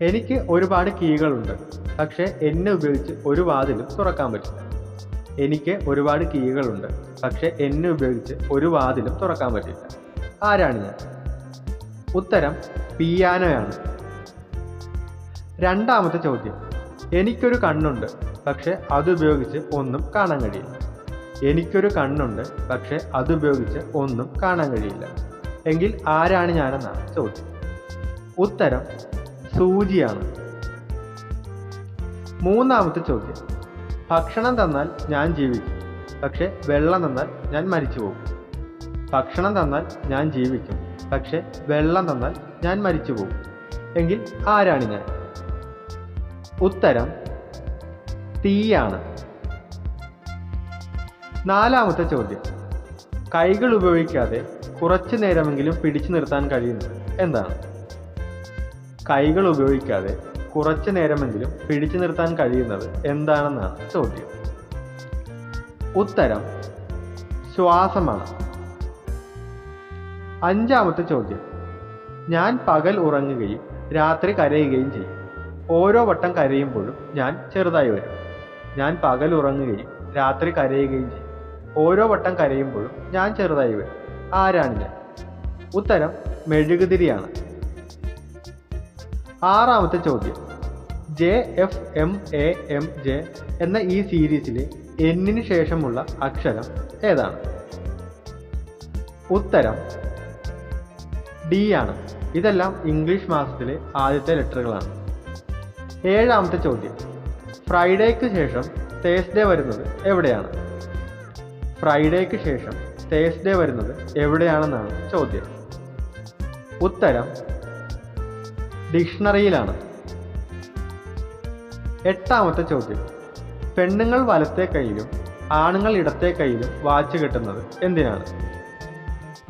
എനിക്ക് ഒരുപാട് കീകളുണ്ട്. പക്ഷേ എന്നെ ഉപയോഗിച്ച് ഒരു വാതിലും തുറക്കാൻ പറ്റില്ല. എനിക്ക് ഒരുപാട് കീകളുണ്ട്. പക്ഷേ എന്നെ ഉപയോഗിച്ച് ഒരു വാതിലും തുറക്കാൻ പറ്റില്ല. ആരാണ് ഞാൻ? ഉത്തരം പിയാനോയാണ്. രണ്ടാമത്തെ ചോദ്യം. എനിക്കൊരു കണ്ണുണ്ട് പക്ഷെ അതുപയോഗിച്ച് ഒന്നും കാണാൻ കഴിയില്ല. എനിക്കൊരു കണ്ണുണ്ട് പക്ഷെ അതുപയോഗിച്ച് ഒന്നും കാണാൻ കഴിയില്ല. എങ്കിൽ ആരാണ് ഞാനെന്നാണ് ചോദ്യം. ഉത്തരം സൂചിയാണ്. മൂന്നാമത്തെ ചോദ്യം. ഭക്ഷണം തന്നാൽ ഞാൻ ജീവിക്കും പക്ഷെ വെള്ളം തന്നാൽ ഞാൻ മരിച്ചു പോകും. ഭക്ഷണം തന്നാൽ ഞാൻ ജീവിക്കും പക്ഷെ വെള്ളം തന്നാൽ ഞാൻ മരിച്ചു പോകും. എങ്കിൽ ആരാണ് ഞാൻ? ഉത്തരം തീയാണ്. നാലാമത്തെ ചോദ്യം. കൈകൾ ഉപയോഗിക്കാതെ കുറച്ചു നേരമെങ്കിലും പിടിച്ചു നിർത്താൻ കഴിയുന്നത് എന്താണ്? കൈകൾ ഉപയോഗിക്കാതെ കുറച്ചു നേരമെങ്കിലും പിടിച്ചു നിർത്താൻ കഴിയുന്നത് എന്താണെന്നാണ് ചോദ്യം. ഉത്തരം ശ്വാസമാണ്. അഞ്ചാമത്തെ ചോദ്യം ഞാൻ പകൽ ഉറങ്ങുകയും രാത്രി കരയുകയും ചെയ്യും. ഓരോ വട്ടം കരയുമ്പോഴും ഞാൻ ചെറുതായി വരും. ഞാൻ പകൽ ഉറങ്ങുകയും രാത്രി കരയുകയും ചെയ്യും. ഓരോ വട്ടം കരയുമ്പോഴും ഞാൻ ചെറുതായി വരും. ആരാണ് ഞാൻ? ഉത്തരം മെഴുകുതിരിയാണ്. ആറാമത്തെ ചോദ്യം. J F M A M J എന്ന ഈ സീരീസിലെ എന്നിന് ശേഷമുള്ള അക്ഷരം ഏതാണ്? ഉത്തരം ഡി ആണ്. ഇതെല്ലാം ഇംഗ്ലീഷ് മാസത്തിലെ ആദ്യത്തെ ലെറ്ററുകളാണ്. ഏഴാമത്തെ ചോദ്യം. ഫ്രൈഡേക്ക് ശേഷം തേഴ്സ്ഡേ വരുന്നത് എവിടെയാണ്? ഫ്രൈഡേക്ക് ശേഷം തേഴ്സ്ഡേ വരുന്നത് എവിടെയാണെന്നാണ് ചോദ്യം. ഉത്തരം ഡിക്ഷണറിയിലാണ്. എട്ടാമത്തെ ചോദ്യം. പെണ്ണുങ്ങൾ വലത്തെ കൈയിലും ആണുങ്ങൾ ഇടത്തെ കൈയിലും വാച്ച് കെട്ടുന്നത് എന്തിനാണ്?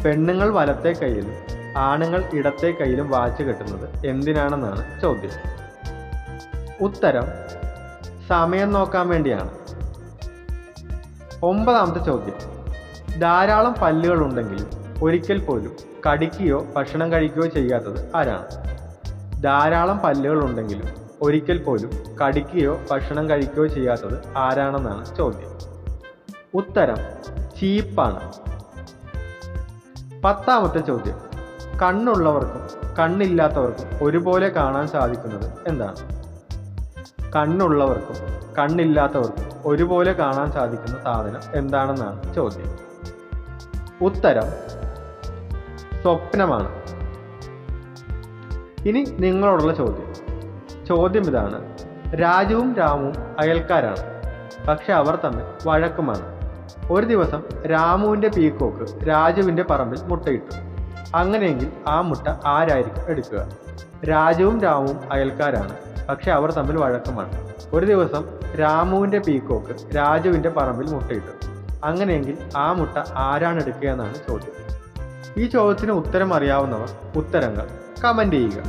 പെണ്ണുങ്ങൾ വലത്തെ കൈയിലും ആണുങ്ങൾ ഇടത്തെ കൈയിലും വാച്ച് കെട്ടുന്നത് എന്തിനാണെന്നാണ് ചോദ്യം. ഉത്തരം സമയം നോക്കാൻ വേണ്ടിയാണ്. ഒമ്പതാമത്തെ ചോദ്യം. ധാരാളം പല്ലുകൾ ഉണ്ടെങ്കിലും ഒരിക്കൽ പോലും കടിക്കുകയോ ഭക്ഷണം കഴിക്കുകയോ ചെയ്യാത്തത് ആരാണ്? ധാരാളം പല്ലുകൾ ഉണ്ടെങ്കിലും ഒരിക്കൽ പോലും കടിക്കുകയോ ഭക്ഷണം കഴിക്കുകയോ ചെയ്യാത്തത് ആരാണെന്നാണ് ചോദ്യം. ഉത്തരം ചീപ്പാണ്. പത്താമത്തെ ചോദ്യം കണ്ണുള്ളവർക്കും കണ്ണില്ലാത്തവർക്കും ഒരുപോലെ കാണാൻ സാധിക്കുന്നത് എന്താണ്? കണ്ണുള്ളവർക്കും കണ്ണില്ലാത്തവർക്കും ഒരുപോലെ കാണാൻ സാധിക്കുന്ന സാധനം എന്താണെന്നാണ് ചോദ്യം. ഉത്തരം സ്വപ്നമാണ്. ഇനി നിങ്ങളോടുള്ള ചോദ്യം. ചോദ്യം ഇതാണ്. രാജുവും രാമുവും അയൽക്കാരാണ്. പക്ഷെ അവർ തമ്മിൽ വഴക്കുമാണ്. ഒരു ദിവസം രാമുവിന്റെ പീക്കോക്ക് രാജുവിന്റെ പറമ്പിൽ മുട്ടയിട്ടു. അങ്ങനെയെങ്കിൽ ആ മുട്ട ആരായിരിക്കും എടുക്കുക? രാജുവും രാമുവും അയൽക്കാരാണ്. പക്ഷെ അവർ തമ്മിൽ വഴക്കമാണ്. ഒരു ദിവസം രാമുവിന്റെ പീക്കോക്ക് രാജുവിന്റെ പറമ്പിൽ മുട്ടയിട്ടു. അങ്ങനെയെങ്കിൽ ആ മുട്ട ആരാണ് എടുക്കുക എന്നാണ് ചോദ്യം. ഈ ചോദ്യത്തിന് ഉത്തരം അറിയാവുന്നവർ ഉത്തരങ്ങൾ കമന്റ് ചെയ്യുക.